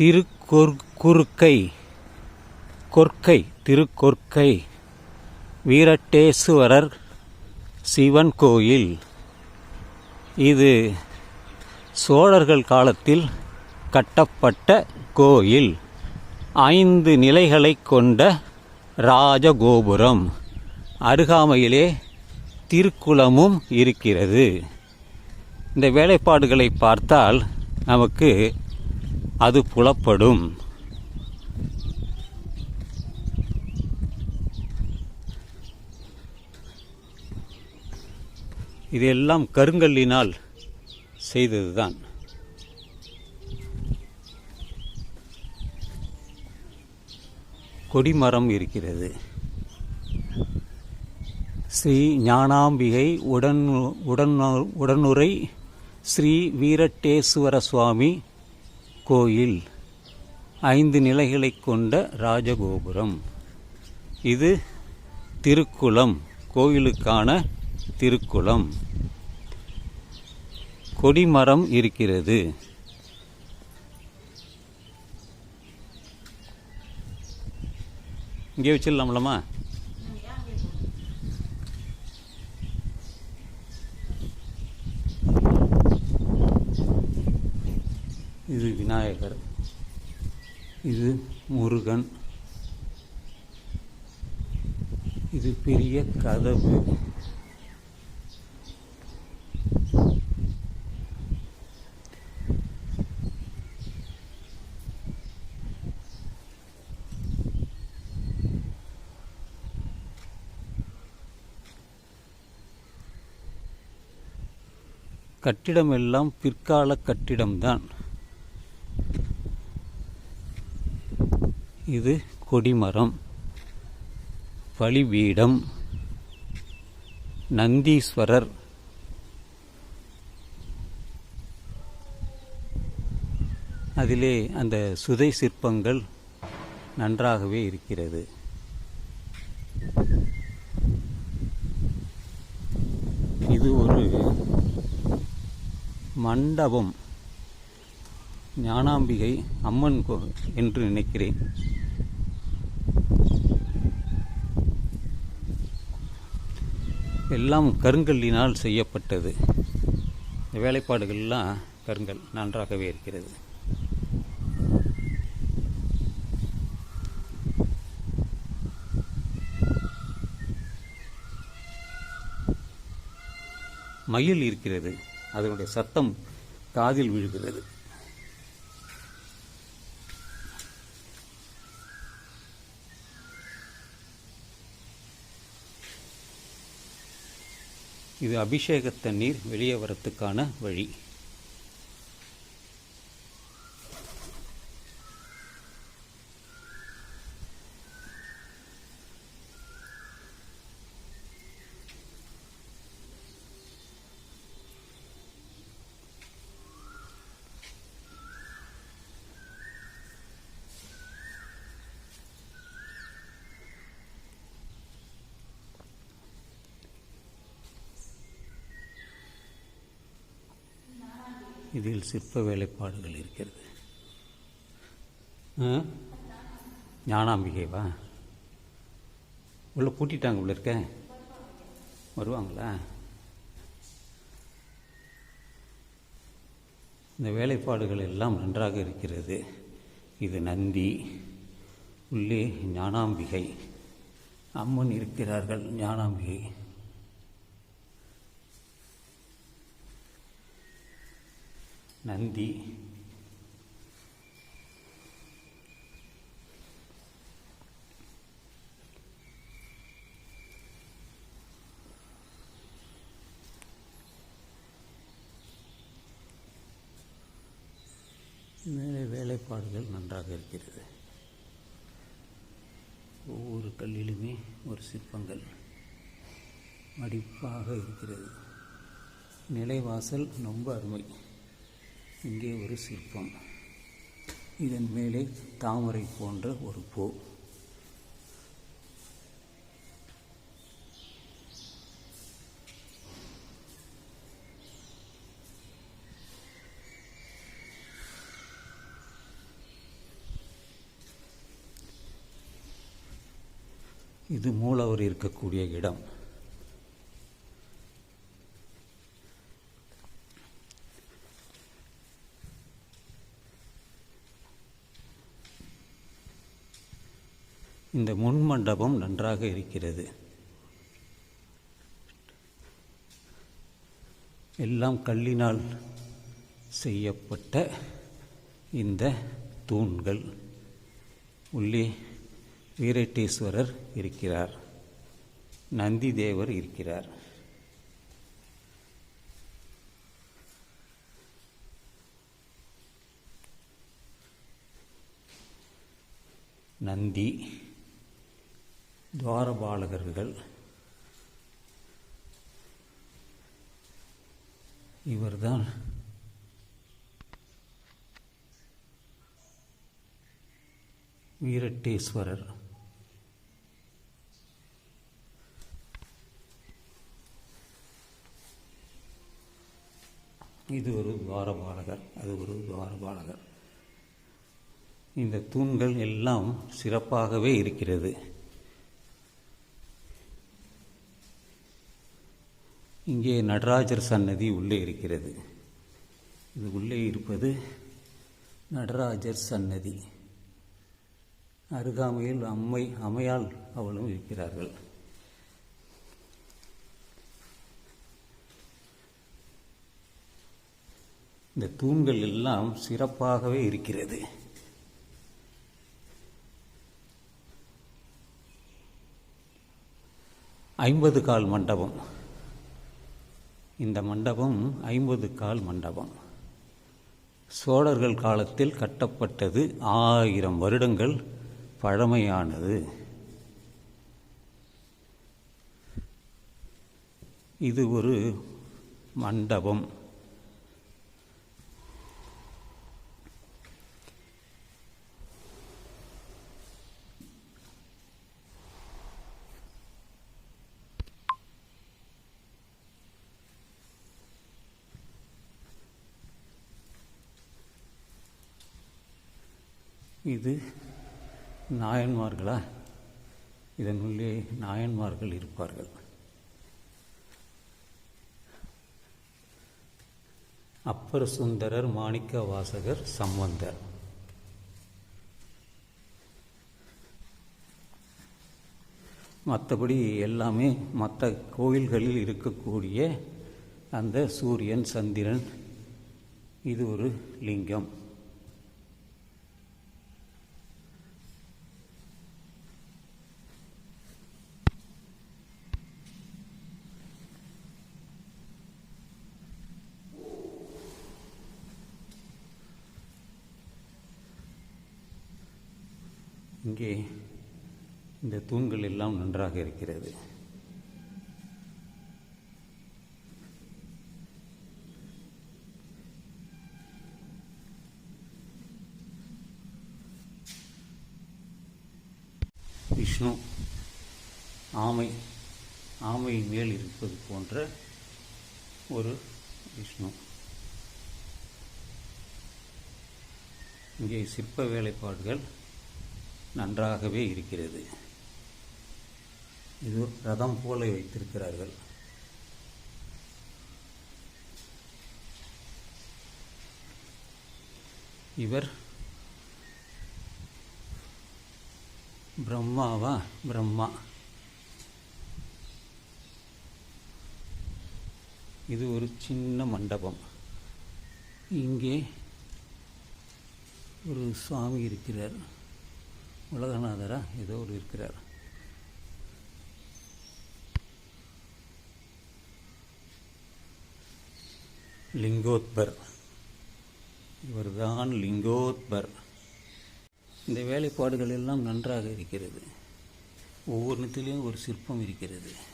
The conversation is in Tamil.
திருக்கொற்கை கொற்கை திருக்கொற்கை. வீரட்டேசுவரர் சிவன் கோயில். இது சோழர்கள் காலத்தில் கட்டப்பட்ட கோயில். ஐந்து நிலைகளை கொண்ட ராஜகோபுரம். அருகாமையிலே திருக்குளமும் இருக்கிறது. இந்த வேலைப்பாடுகளை பார்த்தால் நமக்கு அது புலப்படும். இதெல்லாம் கருங்கல்லினால் செய்ததுதான். கொடிமரம் இருக்கிறது. ஸ்ரீ ஞானாம்பிகை உடன் உடன் உடனுரை ஸ்ரீ வீரட்டேஸ்வர சுவாமி கோயில் ஐந்து நிலைகளைக் கொண்ட ராஜகோபுரம். இது திருக்குளம் கோயிலுக்கான திருக்குளம். கொடிமரம் இருக்கிறது. இங்கே வச்சிடலாம்லம்மா? இது விநாயகர். இது முருகன். இது பெரிய கதவு. கட்டிடம் எல்லாம் பிற்கால கட்டிடம்தான். இது கொடிமரம். பலிபீடம் நந்தீஸ்வரர். அதிலே அந்த சுதை சிற்பங்கள் நன்றாகவே இருக்கிறது. இது ஒரு மண்டபம். ஞானாம்பிகை அம்மன் கோ என்று நினைக்கிறேன். எல்லாம் கருங்கல்லினால் செய்யப்பட்டது. இந்த வேலைப்பாடுகள்லாம் கருங்கல் நன்றாகவே இருக்கிறது. மயில் இருக்கிறது. அதனுடைய சத்தம் காதில் விழுகிறது. இது அபிஷேக தண்ணீர் வெளியே வரத்துக்கான வழி. இதில் சிற்ப வேலைப்பாடுகள் இருக்கிறது. ஆ? ஞானாம்பிகைவா? உள்ள பூட்டிட்டாங்க உள்ள இருக்க. வருவாங்களா? இந்த வேலைப்பாடுகள் எல்லாம் நன்றாக இருக்கிறது. இது நந்தி. உள்ளே ஞானாம்பிகை. அம்மன் இருக்கிறார்கள் ஞானாம்பிகை. நந்தி. மேலே வேலைப்பாடுகள் நன்றாக இருக்கிறது. ஒவ்வொரு கல்லிலுமே ஒரு சிற்பங்கள் மடிப்பாக இருக்கிறது. நிலைவாசல் ரொம்ப அருமை. இங்கே ஒரு சிற்பம். இதன் மேலே தாமரை போன்ற ஒரு பூ. இது மூலவர் இருக்கக்கூடிய இடம். இந்த முன் மண்டபம் நன்றாக இருக்கிறது. எல்லாம் கல்லினால் செய்யப்பட்ட இந்த தூண்கள். உள்ளே வீரட்டேஸ்வரர் இருக்கிறார். நந்தி தேவர் இருக்கிறார். நந்தி துவாரபாலகர்கள் இவர்தான். வீரட்டேஸ்வரர். இது ஒரு துவாரபாலகர் அது ஒரு துவாரபாலகர். இந்த தூண்கள் எல்லாம் சிறப்பாகவே இருக்கிறது. இங்கே நடராஜர் சன்னதி உள்ளே இருக்கிறது. இது உள்ளே இருப்பது நடராஜர் சன்னதி. அருகாமையில் அம்மை அம்மையால் அவளும் இருக்கிறார்கள். இந்த தூண்கள் எல்லாம் சிறப்பாகவே இருக்கிறது. ஐம்பது கால் மண்டபம். இந்த மண்டபம் ஐம்பது கால் மண்டபம். சோழர்கள் காலத்தில் கட்டப்பட்டது ஆயிரம் வருடங்கள் பழமையானது. இது ஒரு மண்டபம். இது நாயன்மார்களா? இதனுள்ளே நாயன்மார்கள் இருப்பார்கள். அப்பர் சுந்தரர் மாணிக்க வாசகர் சம்பந்தர். மற்றபடி எல்லாமே மற்ற கோயில்களில் இருக்கக்கூடிய அந்த சூரியன் சந்திரன் இது ஒரு லிங்கம். இங்கே இந்த தூண்கள் எல்லாம் நன்றாக இருக்கிறது. விஷ்ணு ஆமை ஆமை மேல் இருப்பது போன்ற ஒரு விஷ்ணு. இங்கே சிற்ப வேலைப்பாடுகள் நன்றாகவே இருக்கிறது. இது ரதம் போல வைத்திருக்கிறார்கள். இவர் பிரம்மாவா? பிரம்மா. இது ஒரு சின்ன மண்டபம். இங்கே ஒரு சுவாமி இருக்கிறார். உலகநாதரா? ஏதோ ஒரு இருக்கிறார். லிங்கோத்பர். இவர்தான் லிங்கோத்பர். இந்த வேலைப்பாடுகள் எல்லாம் நன்றாக இருக்கிறது. ஒவ்வொன்றுத்திலையும் ஒரு சிற்பம் இருக்கிறது.